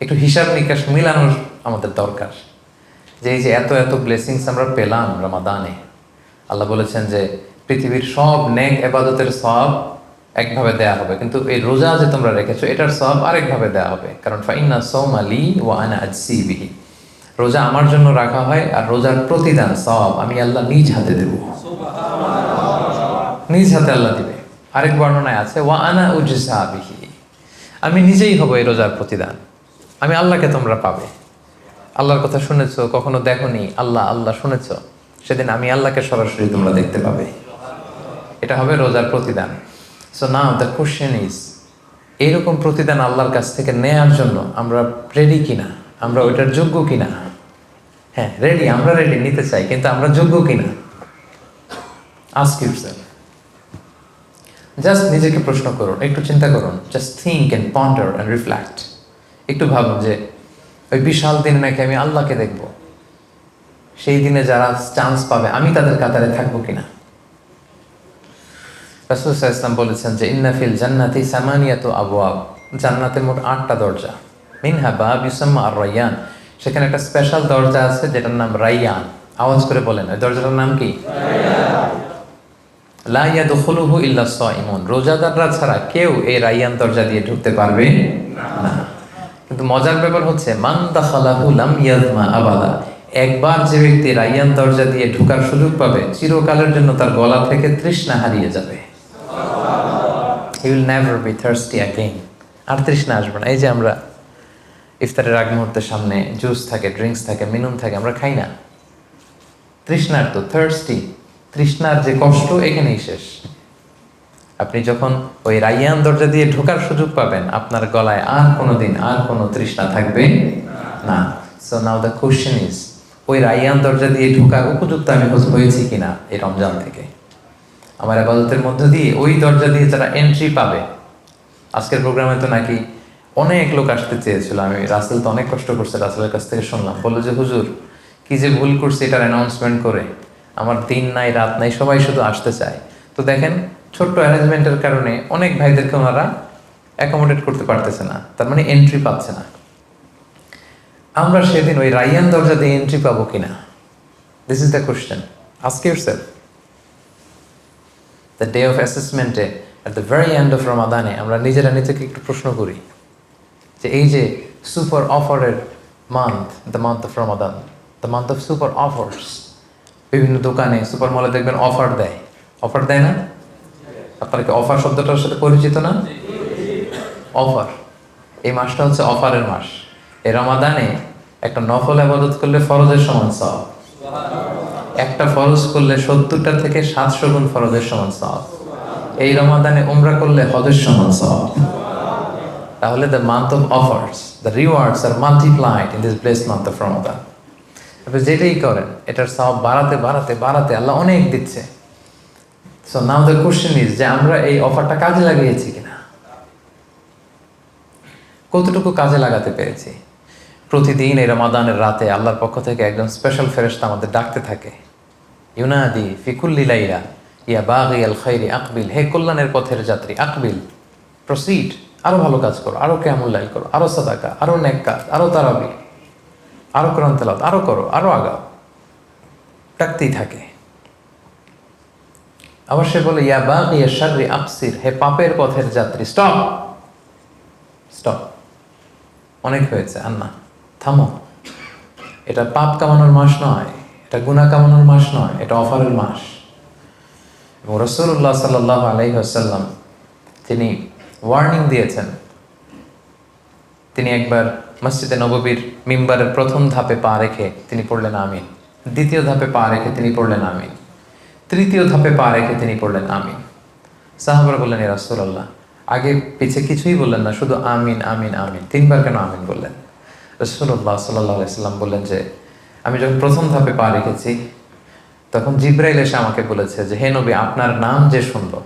একটু হিসাব নিকাশ মিলানোর আমাদের দরকার। যে এই যে এত এত ব্লেসিংস আমরা পেলাম রামাদানে। আল্লাহ বলেছেন যে পৃথিবীর সব ন্যাক এবাদতের সব একভাবে দেয়া হবে। কিন্তু এই রোজা যে তোমরা রেখেছো এটার সব আরেকভাবে দেয়া হবে। কারণ ফাইনা সৌম আলী ও আনা আজসি বিহি। রোজা আমার জন্য রাখা হয় আর রোজার প্রতিদান সব আমি আল্লাহ নিজ হাতে দেব। নিজ হাতে আল্লাহ দিবে। আরেক বর্ণনায় আছে ওয়া আনা বিহি। আমি নিজেই হব এই রোজার প্রতিদান। আমি আল্লাহকে তোমরা পাবে। আল্লাহর কথা শুনেছো, কখনো দেখোনি? আল্লাহ আল্লাহ শুনেছো? সেদিন আমি আল্লাহকে সরাসরি তোমরা দেখতে পাবে। এটা হবে রোজার প্রতিদান। So now the question is এইরকম প্রতিদান আল্লাহর কাছ থেকে নেয়ার জন্য আমরা রেডি কিনা? আমরা ওইটার যোগ্য কিনা? হ্যাঁ রেডি আমরা রেডি নিতে চাই, কিন্তু আমরা যোগ্য কিনা? আস্ক জাস্ট নিজেকে প্রশ্ন করুন, একটু চিন্তা করুন। Just think and ponder and reflect একটু ভাবুন যে ওই বিশাল দিনে নাকি আমি আল্লাহকে দেখব? সেই দিনে যারা চান্স পাবে, আমি তাদের কাতারে থাকব কিনা? রাসুল ইসলাম বলেছেন যে ইন্নাফিল জান্নাতি সামানিয়াত আবু আব জান্নাতের মোট আটটা দরজা। মিনহা বা বিসাম্মা আর রাইয়ান সেখানে একটা স্পেশাল দরজা আছে, যেটার নাম রাইয়ান আওয়াজ করে বলেন, ওই দরজাটার নাম কি? লাইয়া দখলুহু ইল্লা সাইমুন। রোজাদাররা ছাড়া কেউ এই রাইয়ান দরজা দিয়ে ঢুকতে পারবে না। কিন্তু মজার ব্যাপার হচ্ছে, মান দাখালাহু লাম আবাদা। একবার যে ব্যক্তি রাইয়ান দরজা দিয়ে ঢোকার সুযোগ পাবে, চিরকালের জন্য তার গলা থেকে তৃষ্ণা হারিয়ে যাবে। He will never be thirsty again আর তৃষ্ণা আসবে না। এই যে আমরা ইফতারের আগ মুহূর্তের সামনে জুস থাকে, ড্রিঙ্কস থাকে মিনুন থাকে, আমরা খাই না। তৃষ্ণার তো থার্সটি তৃষ্ণার যে কষ্ট, এখানেই শেষ। আপনি যখন ওই রাইয়ান দরজা দিয়ে ঢোকার সুযোগ পাবেন, আপনার গলায় আর কোনো দিন আর কোনো তৃষ্ণা থাকবে না। So now the question is ওই রাইয়ান দরজা দিয়ে ঢোকার উপযুক্ত আমি হয়েছি কিনা এই রমজান থেকে? আমার আবাদতের মধ্য দিয়ে ওই দরজা দিয়ে যারা এন্ট্রি পাবে, আজকের প্রোগ্রামে তো নাকি অনেক লোক আসতে চেয়েছিল। আমি রাসেল তো অনেক কষ্ট করছে, রাসেলের কাছ থেকে শুনলাম। বলল যে, হুজুর, কি যে ভুল করছে এটার অ্যানাউন্সমেন্ট করে। আমার দিন নাই, রাত নাই, সবাই শুধু আসতে চায়। তো দেখেন ছোট্ট অ্যারেঞ্জমেন্টের কারণে অনেক ভাইদেরকে ওনারা অ্যাকোমোডেট করতে পারতেছে না। তার মানে এন্ট্রি পাচ্ছে না। আমরা সেদিন ওই রাইয়ান দরজা দিয়ে এন্ট্রি পাবো কিনা? This is the question ask your the day of অ্যাসেসমেন্টে at the very end of রমাদানে আমরা নিজেরা নিজেকে একটু প্রশ্ন করি যে এই যে সুপার অফারের month the month of Ramadan the month of super offers বিভিন্ন দোকানে সুপার মলে দেখবেন অফার দেয়। অফার দেয় না? আপনারা কি অফার শব্দটার সাথে পরিচিত না? অফার এই মাসটা হচ্ছে অফারের মাস। এই রমাদানে একটা নফল আবাদত করলে ফরজের সমান সব একটা ফরজ করলে সত্তরটা থেকে সাতশো গুণ ফরজের সমান সব এই রমাদানে উমরা করলে হজের সমান সব তাহলে the month of offers the rewards are multiplied in this bless month of Ramadan আপনি যেটাই করেন, এটার সব বাড়াতে বাড়াতে বাড়াতে আল্লাহ অনেক দিচ্ছে। So now the question is যে আমরা এই অফারটা কাজে লাগিয়েছি কিনা? কতটুকু কাজে লাগাতে পেরেছি? প্রতিদিন এই রমাদানের রাতে আল্লাহর পক্ষ থেকে একজন স্পেশাল ফেরেশতা আমাদের ডাকতে থাকে। ইউনাদি ফিকুল্লি লাইলা, ইয়া বাগি আল খৈরি আকবিল, হে কল্যাণের পথের যাত্রী আকবিল প্রসিড আরও ভালো কাজ করো, আরও কেমন লাইল করো, আরও সাদাকা, আরও নেক কাজ আরও তারাবি, আরও কোরআন তেলাওয়াত, আরও করো, আরও আগাও। ডাকতেই থাকে। আবার সে বলে, ইয়া বাগি ইয়া শাররি আপসির হে পাপের পথের যাত্রী, স্টপ! স্টপ! অনেক হয়েছে আর না থামো। এটা পাপ কামানোর মাস নয়, এটা গুণা কামানোর মাস নয়, এটা অফারের মাস। এবং রসুল্লাহ সাল্লাহ আলাইসাল্লাম তিনি ওয়ার্নিং দিয়েছেন। তিনি একবার মসজিদে নববীর মিম্বারের প্রথম ধাপে পা রেখে তিনি পড়লেন, আমিন। দ্বিতীয় ধাপে পা রেখে তিনি পড়লেন, আমিন। তৃতীয় ধাপে পা রেখে তিনি পড়লেন আমিন। সাহাবার বললেন, এ রাসুল্লাহ আগে পিছে কিছুই বললেন না, শুধু আমিন আমিন আমিন। তিনবার কেন আমিন বললেন? রসুল্লাহ সাল্লাহ সাল্লাম বললেন যে, আমি যখন প্রথম ধাপে পা রেখেছি, তখন জিব্রাইল এসে আমাকে বলেছে যে, হে নবী, আপনার নাম যে শুনলো,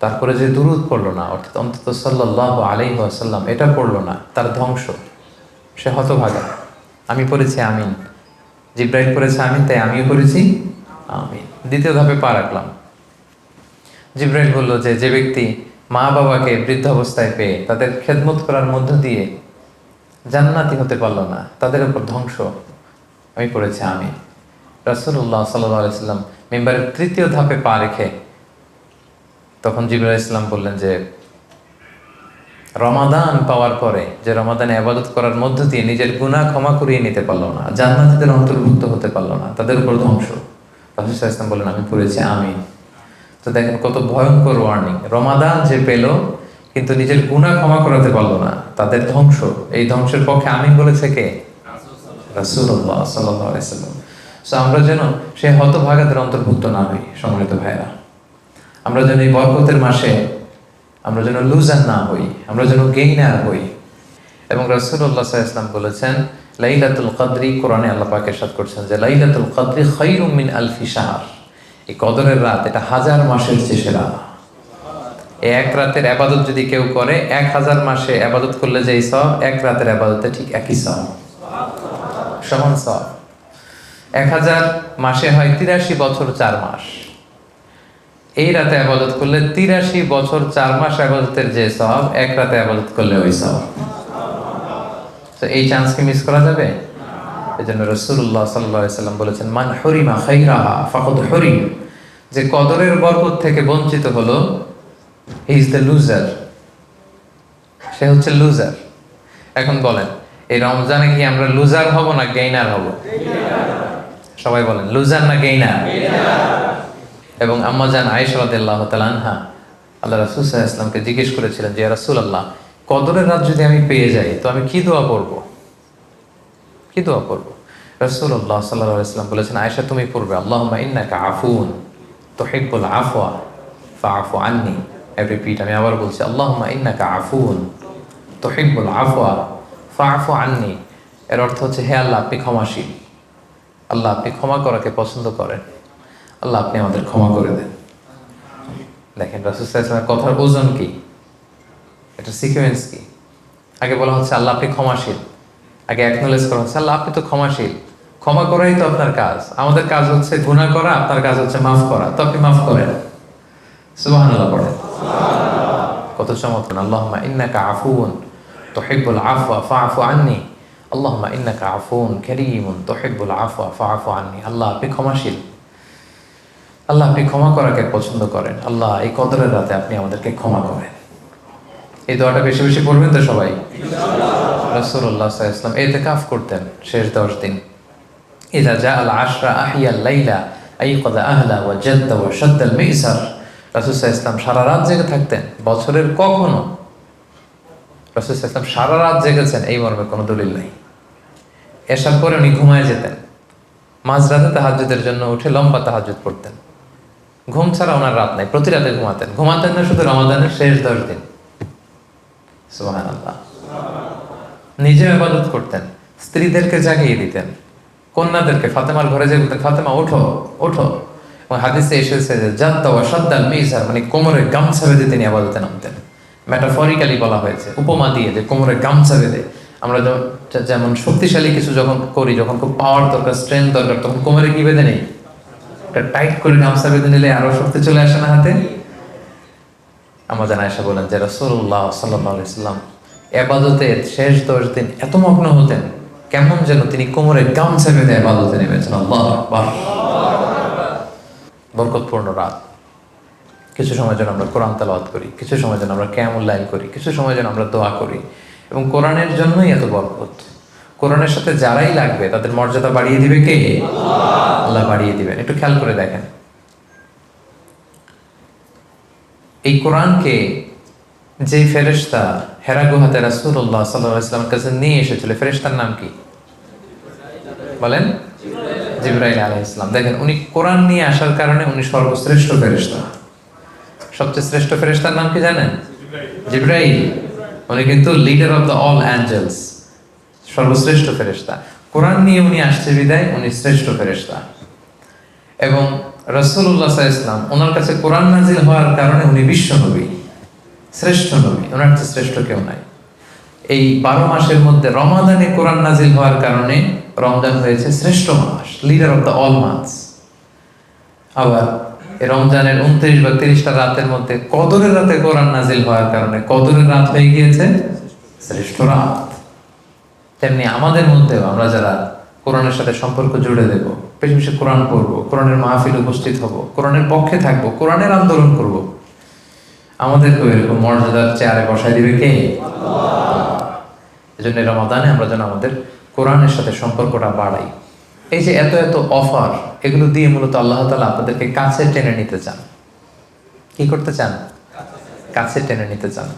তারপরে যে দুরুদ পড়ল না, অর্থাৎ অন্তত সাল্লাহ আলাই সাল্লাম এটা পড়ল না, তার ধ্বংস। সে হতভাগা। আমি পড়েছি আমিন। জিব্রাইল পড়েছে আমিন, তাই আমিও পড়েছি আমিন। দ্বিতীয় ধাপে পা রাখলাম। জিব্রাইল বলল যে যে ব্যক্তি মা বাবাকে বৃদ্ধ অবস্থায় পেয়ে তাদের খেদমত করার মধ্য দিয়ে জান্নাতি হতে পারল না, তাদের উপর ধ্বংস আমি পড়েছি আমি। রাসুল্লাহ সাল্লাম মেম্বারের তৃতীয় ধাপে পা রেখে তখন জিবুল ইসলাম বললেন যে, রমাদান পাওয়ার পরে যে রমাদানে আবাদত করার মধ্য দিয়ে নিজের গুণা ক্ষমা করিয়ে নিতে পারল না, জান্নাতিদের অন্তর্ভুক্ত হতে পারল না, তাদের উপর ধ্বংস। রাসুল ইসলাম বললেন আমি পড়েছি আমি তো দেখেন, কত ভয়ঙ্কর ওয়ার্নিং রমাদান যে পেল, কিন্তু নিজের গুণা ক্ষমা করাতে পারল না। তাদের ধ্বংস। এই ধ্বংসের পক্ষে আমি বলেছে কে? আমরা যেন সে হতভাগাদের অন্তর্ভুক্ত না হই, সম্মানিত ভাইরা আমরা যেন এই বরকতের মাসে আমরা যেন লুজার না হই, আমরা যেন গেইনার হই। এবং রাসুল্লাহ ইসলাম বলেছেন লাইলাতুল কদরি, কোরআনে আল্লাহ পাক করছেন যে লাইলাতুল কদরি খাইরুম মিন আলফি শাহর। এই কদরের রাত, এটা হাজার মাসের চেয়ে এক রাতের আবাদত যদি কেউ করে, এক হাজার মাসে আবাদত করলে যেই সব, এক রাতের আবাদতে ঠিক একই সব। সমান সব। এক হাজার মাসে হয় তিরাশি বছর চার মাস। এই রাতে আবাদত করলে তিরাশি বছর চার মাস আবাদতের যে সব, এক রাতে আবাদত করলে ওই সব। তো এই চান্সকে মিস করা যাবে? এই জন্য রসুল্লাহ সাল্লাম বলেছেন, মান হরিমা খাইরাহা ফাকদ হরিম। যে কদরের বরকত থেকে বঞ্চিত হলো হি ইজ দ্য লুজার সে হচ্ছে লুজার এখন বলেন, এই রমজানে কি আমরা লুজার হব না গেইনার হব? সবাই বলেন লুজার না গেইনার এবং আম্মাজান আয়েশাল্লাহ তালানহা আল্লাহ রাসুল ইসলামকে জিজ্ঞেস করেছিলেন যে রাসুল আল্লাহ কদরের রাত যদি আমি পেয়ে যাই, তো আমি কি দোয়া পড়ব কি দোয়া পড়ব রসুল্লাহ সাল্লাহ ইসলাম বলেছেন আয়সা তুমি পড়বে আল্লাহ ইন্নাকা আফুন তো তোহিব্বুল আফওয়া ফা আফু আননি রিপিট আমি আবার বলছি আল্লাহ ইন্নাকা আফুন তোহিব্বুল আফওয়া ফা আফু আননি। এর অর্থ হচ্ছে, হে আল্লাহ, আপনি ক্ষমাশীল। আল্লাহ, আপনি ক্ষমা করাকে পছন্দ করেন। আল্লাহ, আপনি আমাদের ক্ষমা করে দেন। দেখেন রাসুসাল্লামের কথার ওজন কি? এটা সিকুয়েন্স কি? আগে বলা হচ্ছে আল্লাহ আপনি ক্ষমাশীল। আগে অ্যাকনোলেজ করা হচ্ছে আল্লাহ আপনি তো ক্ষমাশীল। ক্ষমা করাই তো আপনার কাজ। আমাদের কাজ হচ্ছে গুণা করা আপনার কাজ হচ্ছে মাফ করা। তো আপনি মাফ করেন। সুবাহ পড়েন। কত চমৎকার। আল্লাহ ইন্নাকা আফুন তোহিবুল আফওয়া ফাফু আননি। আল্লাহ ইন্নাকা আফুন করিমুন তোহিবুল আফওয়া ফাফু আননি। আল্লাহ আপনি ক্ষমাশীল। আল্লাহ আপনি ক্ষমা করাকে পছন্দ করেন। আল্লাহ এই কদরের রাতে আপনি আমাদেরকে ক্ষমা করেন। এই দোয়াটা বেশি বেশি পড়বেন তো সবাই? রসুল্লাহ ইসলাম এতে কাফ করতেন শেষ দশ দিন। ইদা জা আল আশরা আহিয়া লাইলা আই কদা আহলা ও জেদ্দা ও সদ্দাল মেইসার রাসুসাহ ইসলাম সারা রাত জেগে থাকতেন। বছরের কখনো রাসুসাহ ইসলাম সারা রাত জেগেছেন, এই মর্মে কোনো দলিল নাই। এসার পরে উনি ঘুমায় যেতেন। মাঝরাতে তাহাজুদের জন্য উঠে লম্বা তাহাজুদ পড়তেন। ঘুম ছাড়া ওনার রাত নাই, প্রতি রাতে ঘুমাতেন। ঘুমাতেন না শুধু রমাদানের শেষ দশ দিন। নিজে আবাদত করতেন, স্ত্রীদেরকে জাগিয়ে দিতেন, কন্যাদেরকে, ফাতেমার ঘরে যে বলতেন, ফাতেমা, ওঠো ওঠো। এবং হাদিসে এসেছে যে, জাত্তা ও সদ্দাল মিজার মানে কোমরের গামছা বেঁধে তিনি আবাদতে নামতেন। ম্যাটাফরিক্যালি বলা হয়েছে, উপমা দিয়ে যে কোমরের গামছা বেঁধে। আমরা যেমন শক্তিশালী কিছু যখন করি, যখন খুব পাওয়ার দরকার স্ট্রেংথ দরকার, তখন কোমরে কি বেঁধে নেই? টাইট করে গামছা বেঁধে নিলে আরও শক্তি চলে আসে না হাতে? আমাদের আয়সা বলেন যে রসুল্লাহ সাল্লাম এবাদতের শেষ দশ দিন এত মগ্ন হতেন, কেমন যেন তিনি কোমরে গামছা বেঁধে এবাদতে নেমেছেন। আল্লাহ বরকতপূর্ণ রাত। কিছু সময় যেন আমরা কোরআন তালাওয়াত করি, কিছু সময় যেন আমরা ক্যামুল্লাইন করি, কিছু সময় যেন আমরা দোয়া করি এবং কোরআনের জন্যই এত বরকত। কোরআনের সাথে যারাই লাগবে তাদের মর্যাদা বাড়িয়ে দিবে কে? আল্লাহ বাড়িয়ে দিবেন। একটু খেয়াল করে দেখেন। এই কোরআনকে যে ফেরেস্তা হেরা গুহাতে রাসুল্লাহ সাল্লাহ ইসলামের কাছে নিয়ে এসেছিল ফেরেস্তার নাম কি? বলেন? জিব্রাইল আলহ ইসলাম দেখেন, উনি কোরআন নিয়ে আসার কারণে উনি সর্বশ্রেষ্ঠ ফেরেস্তা সবচেয়ে শ্রেষ্ঠ ফেরেস্তার নাম কি জানেন? জিব্রাইল। উনি কিন্তু leader of the all angels সর্বশ্রেষ্ঠ ফেরেস্তা কোরআন নিয়ে উনি আসছে বিদায়, উনি শ্রেষ্ঠ ফেরেস্তা এবং রসুল্লাহ ইসলাম ওনার কাছে কোরআন নাজিল হওয়ার কারণে উনি বিশ্ব নবী, শ্রেষ্ঠ নবী। ওনার চেয়ে শ্রেষ্ঠ কেউ নাই। এই বারো মাসের মধ্যে রমাদানে কোরআন নাজিল হওয়ার কারণে রমজান হয়েছে শ্রেষ্ঠ মাস leader of the all months আবার রমজানের উনত্রিশ বা তিরিশটা রাতের মধ্যে কদরের রাতে কোরআন নাজিল হওয়ার কারণে কদরের রাত হয়ে গিয়েছে শ্রেষ্ঠ রাত। তেমনি আমাদের মধ্যেও আমরা যারা কোরআনের সাথে সম্পর্ক জুড়ে দেব বেশি বেশি কোরআন পড়ব, কোরআনের মাহফিল উপস্থিত হব, কোরআনের পক্ষে থাকব, কোরআনের আন্দোলন করব। আমাদেরকেও এরকম মর্যাদার চেয়ারে বসাই দিবে কে? এজন্য এই রমাদানে আমরা যেন আমাদের কোরআনের সাথে সম্পর্কটা বাড়াই। এই যে এত এত অফার, এগুলো দিয়ে মূলত আল্লাহ তালা আপনাদেরকে কাছে টেনে নিতে চান। কি করতে চান? কাছে টেনে নিতে চান।